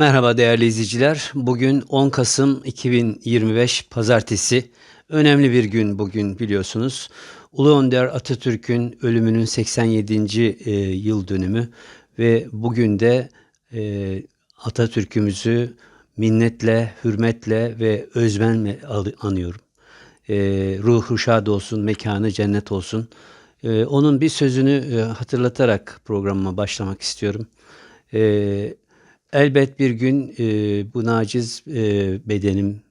Merhaba değerli izleyiciler. Bugün 10 Kasım 2025 Pazartesi. Önemli bir gün bugün biliyorsunuz. Ulu Önder Atatürk'ün ölümünün 87. e, yıl dönümü ve bugün de e, Atatürk'ümüzü minnetle, hürmetle ve özmenle anıyorum. E, ruhu şad olsun, mekanı cennet olsun. Onun bir sözünü hatırlatarak programıma başlamak istiyorum. E, elbet bir gün e, bu naciz e, bedenim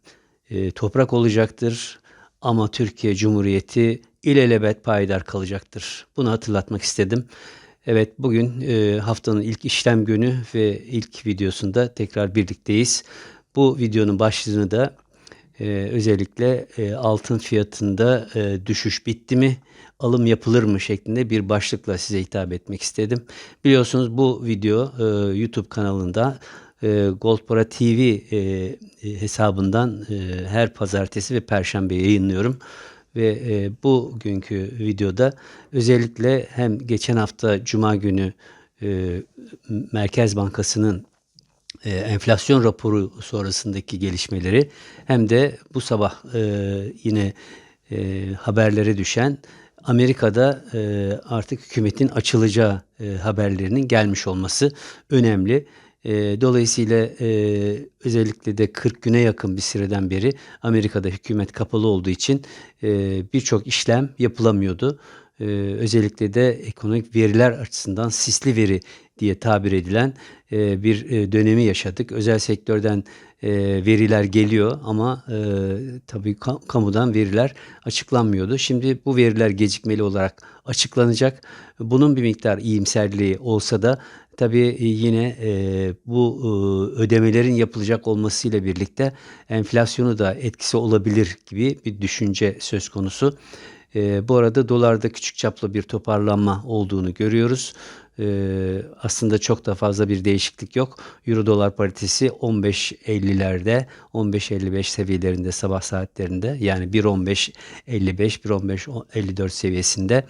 e, toprak olacaktır ama Türkiye Cumhuriyeti ilelebet payidar kalacaktır. Bunu hatırlatmak istedim. Evet bugün e, haftanın ilk işlem günü ve ilk videosunda tekrar birlikteyiz. Bu videonun başlığını da ee, özellikle e, altın fiyatında e, düşüş bitti mi, alım yapılır mı şeklinde bir başlıkla size hitap etmek istedim. Biliyorsunuz bu video e, YouTube kanalında e, Goldpara TV e, e, hesabından e, her pazartesi ve perşembe yayınlıyorum. Ve e, bugünkü videoda özellikle hem geçen hafta Cuma günü e, Merkez Bankası'nın e, enflasyon raporu sonrasındaki gelişmeleri hem de bu sabah e, yine e, haberlere düşen Amerika'da e, artık hükümetin açılacağı e, haberlerinin gelmiş olması önemli. E, dolayısıyla e, özellikle de 40 güne yakın bir süreden beri Amerika'da hükümet kapalı olduğu için e, birçok işlem yapılamıyordu. E, özellikle de ekonomik veriler açısından sisli veri diye tabir edilen e, bir e, dönemi yaşadık. Özel sektörden e, veriler geliyor ama e, tabii ka- kamudan veriler açıklanmıyordu. Şimdi bu veriler gecikmeli olarak açıklanacak. Bunun bir miktar iyimserliği olsa da tabii yine e, bu e, ödemelerin yapılacak olmasıyla birlikte enflasyonu da etkisi olabilir gibi bir düşünce söz konusu. E, bu arada dolarda küçük çaplı bir toparlanma olduğunu görüyoruz. E, aslında çok da fazla bir değişiklik yok. Euro dolar paritesi 15.50'lerde, 15.55 seviyelerinde sabah saatlerinde yani 1.15.55, 1.15.54 seviyesinde.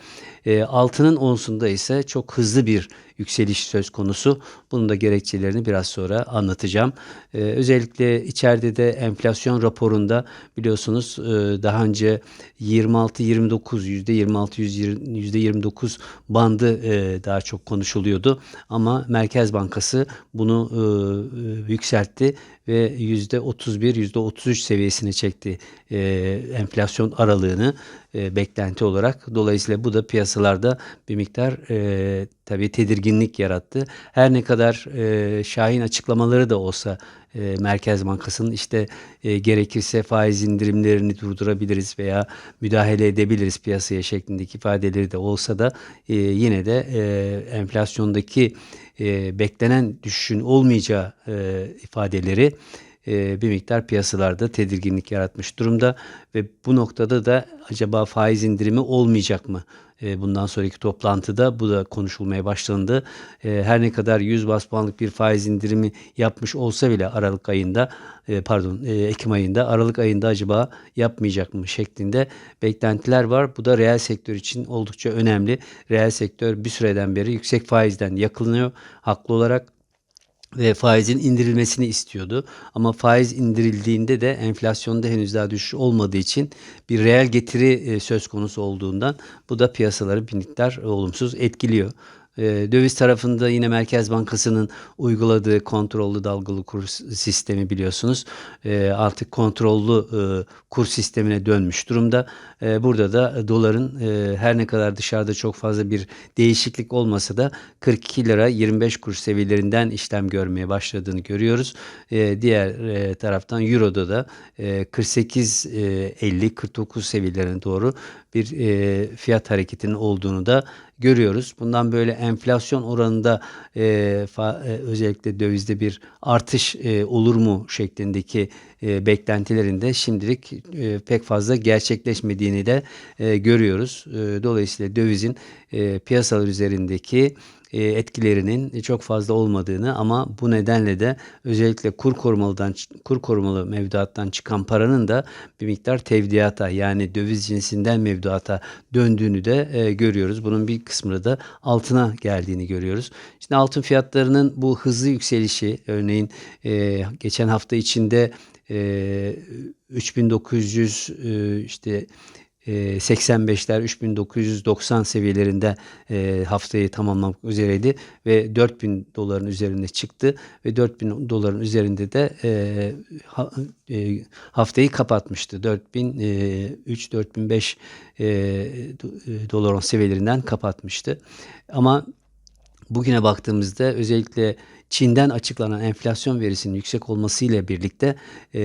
E, altının onsunda ise çok hızlı bir yükseliş söz konusu. Bunun da gerekçelerini biraz sonra anlatacağım. E, özellikle içeride de enflasyon raporunda biliyorsunuz e, daha önce 26-29 %26 %29 bandı e, daha çok konuşuluyordu. Ama Merkez Bankası bunu e, e, yükseltti ve %31 %33 seviyesine çekti e, enflasyon aralığını e, beklenti olarak. Dolayısıyla bu da piyasalarda bir miktar e, tabii tedirginlik yarattı. Her ne kadar e, şahin açıklamaları da olsa e, Merkez Bankası'nın işte e, gerekirse faiz indirimlerini durdurabiliriz veya müdahale edebiliriz piyasaya şeklindeki ifadeleri de olsa da e, yine de e, enflasyondaki e, beklenen düşüşün olmayacağı e, ifadeleri e, bir miktar piyasalarda tedirginlik yaratmış durumda ve bu noktada da acaba faiz indirimi olmayacak mı? E, bundan sonraki toplantıda bu da konuşulmaya başlandı. E, her ne kadar 100 bas puanlık bir faiz indirimi yapmış olsa bile Aralık ayında pardon Ekim ayında Aralık ayında acaba yapmayacak mı şeklinde beklentiler var. Bu da reel sektör için oldukça önemli. Reel sektör bir süreden beri yüksek faizden yakınıyor haklı olarak ve faizin indirilmesini istiyordu. Ama faiz indirildiğinde de enflasyonda henüz daha düşüş olmadığı için bir reel getiri e, söz konusu olduğundan bu da piyasaları bir miktar olumsuz etkiliyor. E, Döviz tarafında yine Merkez Bankası'nın uyguladığı kontrollü dalgalı kur sistemi biliyorsunuz. E, Artık kontrollü e, kur sistemine dönmüş durumda. E, Burada da doların e, her ne kadar dışarıda çok fazla bir değişiklik olmasa da 42 lira 25 kuruş seviyelerinden işlem görmeye başladığını görüyoruz. E, Diğer e, taraftan Euro'da da e, 48-50-49 seviyelerine doğru bir e, fiyat hareketinin olduğunu da görüyoruz. Bundan böyle enflasyon oranında e, fa- e, özellikle dövizde bir artış e, olur mu şeklindeki e, beklentilerinde şimdilik e, pek fazla gerçekleşmediğini de e, görüyoruz. E, dolayısıyla dövizin e, piyasalar üzerindeki etkilerinin çok fazla olmadığını ama bu nedenle de özellikle kur korumalıdan kur korumalı mevduattan çıkan paranın da bir miktar tevdiata yani döviz cinsinden mevduata döndüğünü de e, görüyoruz. Bunun bir kısmını da altına geldiğini görüyoruz. Şimdi altın fiyatlarının bu hızlı yükselişi örneğin e, geçen hafta içinde e, 3900 e, işte e, 85'ler 3990 seviyelerinde e, haftayı tamamlamak üzereydi ve 4000 doların üzerine çıktı ve 4000 doların üzerinde de e, e, haftayı kapatmıştı. 4003 4005 e, do- e, dolar seviyelerinden kapatmıştı. Ama Bugüne baktığımızda özellikle Çin'den açıklanan enflasyon verisinin yüksek olmasıyla birlikte e,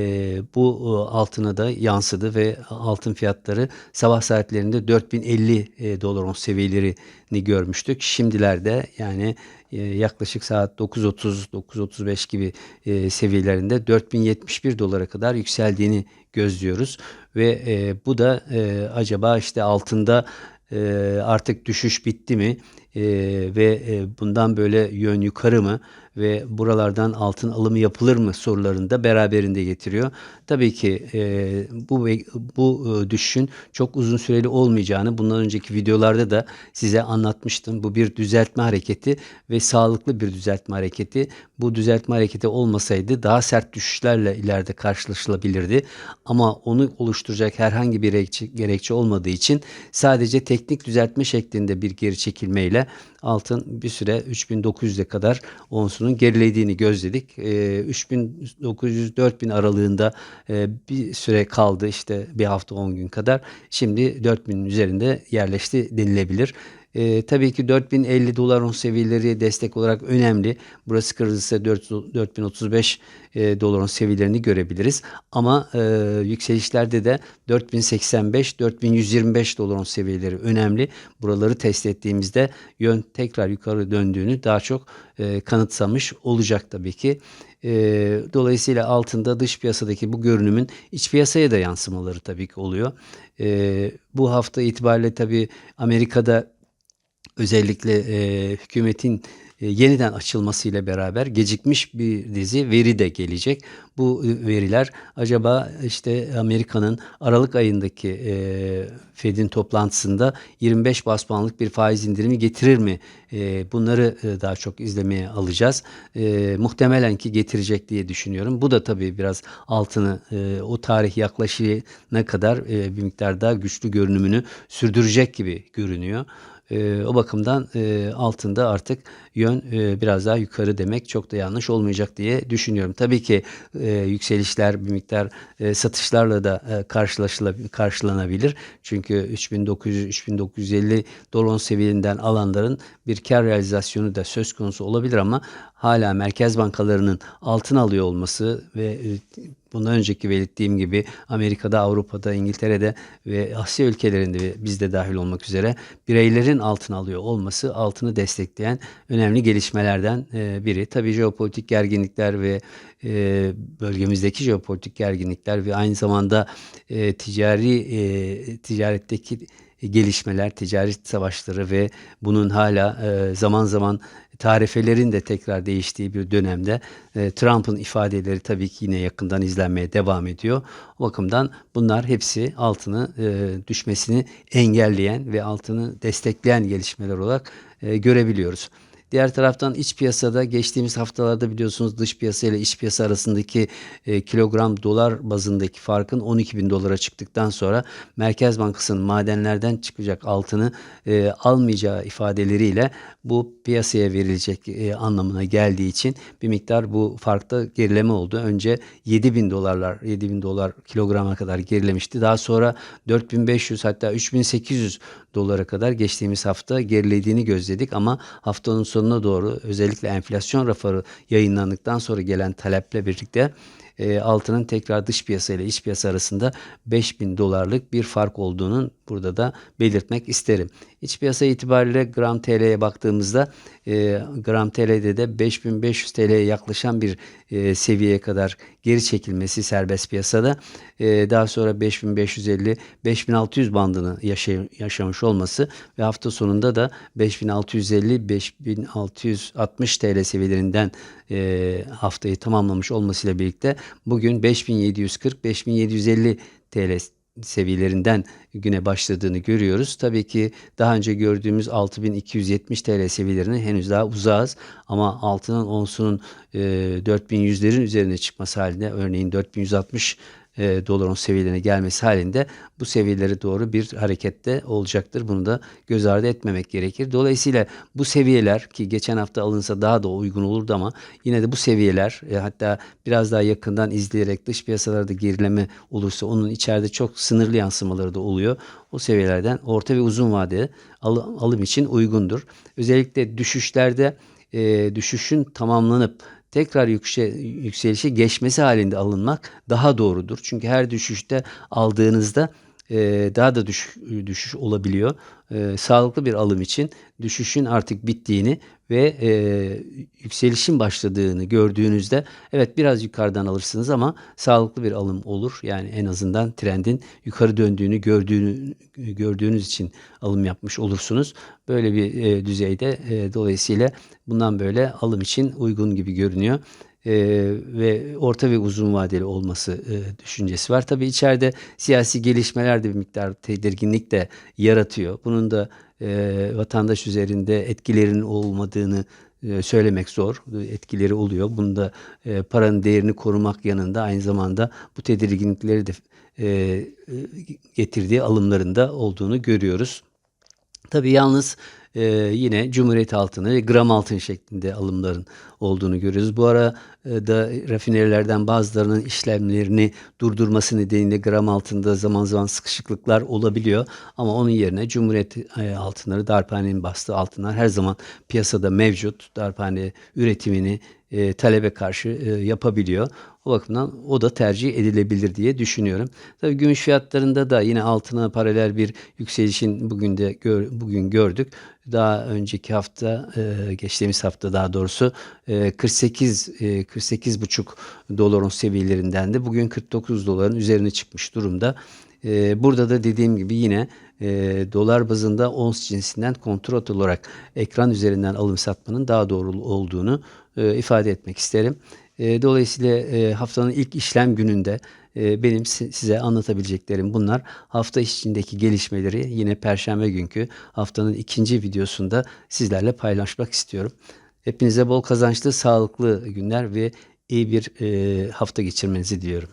bu e, altına da yansıdı ve altın fiyatları sabah saatlerinde 4050 e, dolar ons seviyelerini görmüştük. Şimdilerde yani e, yaklaşık saat 9.30 9.35 gibi e, seviyelerinde 4071 dolara kadar yükseldiğini gözlüyoruz ve e, bu da e, acaba işte altında e, artık düşüş bitti mi E, ve e, bundan böyle yön yukarı mı ve buralardan altın alımı yapılır mı sorularını da beraberinde getiriyor. Tabii ki e, bu bu e, düşüşün çok uzun süreli olmayacağını bundan önceki videolarda da size anlatmıştım. Bu bir düzeltme hareketi ve sağlıklı bir düzeltme hareketi. Bu düzeltme hareketi olmasaydı daha sert düşüşlerle ileride karşılaşılabilirdi. Ama onu oluşturacak herhangi bir gerekçe, gerekçe olmadığı için sadece teknik düzeltme şeklinde bir geri çekilmeyle altın bir süre 3900'e kadar onsunun gerilediğini gözledik. E, 3900-4000 aralığında e, bir süre kaldı işte bir hafta 10 gün kadar. Şimdi 4000'in üzerinde yerleşti denilebilir. E, tabii ki 4050 dolar on seviyeleri destek olarak önemli. Burası kırılırsa 4 4035 e, dolar on seviyelerini görebiliriz. Ama e, yükselişlerde de 4085 4125 dolar on seviyeleri önemli. Buraları test ettiğimizde yön tekrar yukarı döndüğünü daha çok e, kanıtsamış olacak tabii ki. E, dolayısıyla altında dış piyasadaki bu görünümün iç piyasaya da yansımaları tabii ki oluyor. E, bu hafta itibariyle tabii Amerika'da özellikle e, hükümetin e, yeniden açılmasıyla beraber gecikmiş bir dizi veri de gelecek. Bu e, veriler acaba işte Amerika'nın Aralık ayındaki e, Fed'in toplantısında 25 bas puanlık bir faiz indirimi getirir mi? E, bunları e, daha çok izlemeye alacağız. E, muhtemelen ki getirecek diye düşünüyorum. Bu da tabii biraz altını e, o tarih yaklaşına kadar e, bir miktar daha güçlü görünümünü sürdürecek gibi görünüyor. Ee, o bakımdan e, altında artık yön e, biraz daha yukarı demek çok da yanlış olmayacak diye düşünüyorum. Tabii ki e, yükselişler bir miktar e, satışlarla da e, karşılanabilir. Çünkü 3900-3950 dolar seviyelerinden alanların bir kar realizasyonu da söz konusu olabilir ama hala merkez bankalarının altın alıyor olması ve e, Bundan önceki belirttiğim gibi Amerika'da, Avrupa'da, İngiltere'de ve Asya ülkelerinde ve bizde dahil olmak üzere bireylerin altın alıyor olması altını destekleyen önemli gelişmelerden e, biri. Tabii jeopolitik gerginlikler ve e, bölgemizdeki jeopolitik gerginlikler ve aynı zamanda e, ticari ticaretteki gelişmeler, ticaret savaşları ve bunun hala zaman zaman tarifelerin de tekrar değiştiği bir dönemde e, Trump'ın ifadeleri tabii ki yine yakından izlenmeye devam ediyor. O bakımdan bunlar hepsi altını e, düşmesini engelleyen ve altını destekleyen gelişmeler olarak e, görebiliyoruz. Diğer taraftan iç piyasada geçtiğimiz haftalarda biliyorsunuz dış piyasa ile iç piyasa arasındaki e, kilogram dolar bazındaki farkın 12 bin dolara çıktıktan sonra Merkez Bankası'nın madenlerden çıkacak altını e, almayacağı ifadeleriyle bu piyasaya verilecek e, anlamına geldiği için bir miktar bu farkta gerileme oldu. Önce 7 bin dolarlar 7 bin dolar kilograma kadar gerilemişti. Daha sonra 4500 hatta 3800 dolara kadar geçtiğimiz hafta gerilediğini gözledik ama haftanın sonuna doğru özellikle enflasyon raporu yayınlandıktan sonra gelen taleple birlikte e, altının tekrar dış piyasa ile iç piyasa arasında 5000 dolarlık bir fark olduğunu burada da belirtmek isterim. İç piyasa itibariyle gram TL'ye baktığımızda e, gram TL'de de 5500 TL'ye yaklaşan bir e, seviyeye kadar geri çekilmesi serbest piyasada e, daha sonra 5550-5600 bandını yaşay- yaşamış olması ve hafta sonunda da 5650-5660 TL seviyelerinden e, haftayı tamamlamış olmasıyla birlikte bugün 5740-5750 TL seviyelerinden güne başladığını görüyoruz. Tabii ki daha önce gördüğümüz 6270 TL seviyelerine henüz daha uzağız ama altının onsunun e, 4100'lerin üzerine çıkması halinde örneğin 4160 e, doların seviyelerine gelmesi halinde bu seviyelere doğru bir harekette olacaktır. Bunu da göz ardı etmemek gerekir. Dolayısıyla bu seviyeler ki geçen hafta alınsa daha da uygun olurdu ama yine de bu seviyeler e, hatta biraz daha yakından izleyerek dış piyasalarda gerileme olursa onun içeride çok sınırlı yansımaları da oluyor. O seviyelerden orta ve uzun vadeli al- alım için uygundur. Özellikle düşüşlerde e, düşüşün tamamlanıp tekrar yükse, yükselişe geçmesi halinde alınmak daha doğrudur. Çünkü her düşüşte aldığınızda daha da düş, düşüş olabiliyor. E, sağlıklı bir alım için düşüşün artık bittiğini ve e, yükselişin başladığını gördüğünüzde evet biraz yukarıdan alırsınız ama sağlıklı bir alım olur. Yani en azından trendin yukarı döndüğünü gördüğünü gördüğünüz için alım yapmış olursunuz. Böyle bir e, düzeyde e, dolayısıyla bundan böyle alım için uygun gibi görünüyor. E, ve orta ve uzun vadeli olması e, düşüncesi var. Tabii içeride siyasi gelişmeler de bir miktar tedirginlik de yaratıyor. Bunun da e, vatandaş üzerinde etkilerinin olmadığını e, söylemek zor. Etkileri oluyor. Bunda e, paranın değerini korumak yanında aynı zamanda bu tedirginlikleri de e, e, getirdiği alımlarında olduğunu görüyoruz. Tabii yalnız e, yine Cumhuriyet altını ve gram altın şeklinde alımların olduğunu görüyoruz. Bu ara e, da rafinerilerden bazılarının işlemlerini durdurması nedeniyle gram altında zaman zaman sıkışıklıklar olabiliyor. Ama onun yerine Cumhuriyet e, altınları, darphanenin bastığı altınlar her zaman piyasada mevcut. Darphane üretimini e, talebe karşı e, yapabiliyor. O bakımdan o da tercih edilebilir diye düşünüyorum. Tabii gümüş fiyatlarında da yine altına paralel bir yükselişin bugün de gör, bugün gördük. Daha önceki hafta e, geçtiğimiz hafta daha doğrusu e, 48 e, 48 buçuk doların seviyelerinden de bugün 49 doların üzerine çıkmış durumda. E, burada da dediğim gibi yine e, dolar bazında ons cinsinden kontrol olarak ekran üzerinden alım satmanın daha doğru olduğunu e, ifade etmek isterim. E, dolayısıyla e, haftanın ilk işlem gününde e, benim si- size anlatabileceklerim bunlar. Hafta içindeki gelişmeleri yine Perşembe günkü haftanın ikinci videosunda sizlerle paylaşmak istiyorum. Hepinize bol kazançlı, sağlıklı günler ve iyi bir e, hafta geçirmenizi diliyorum.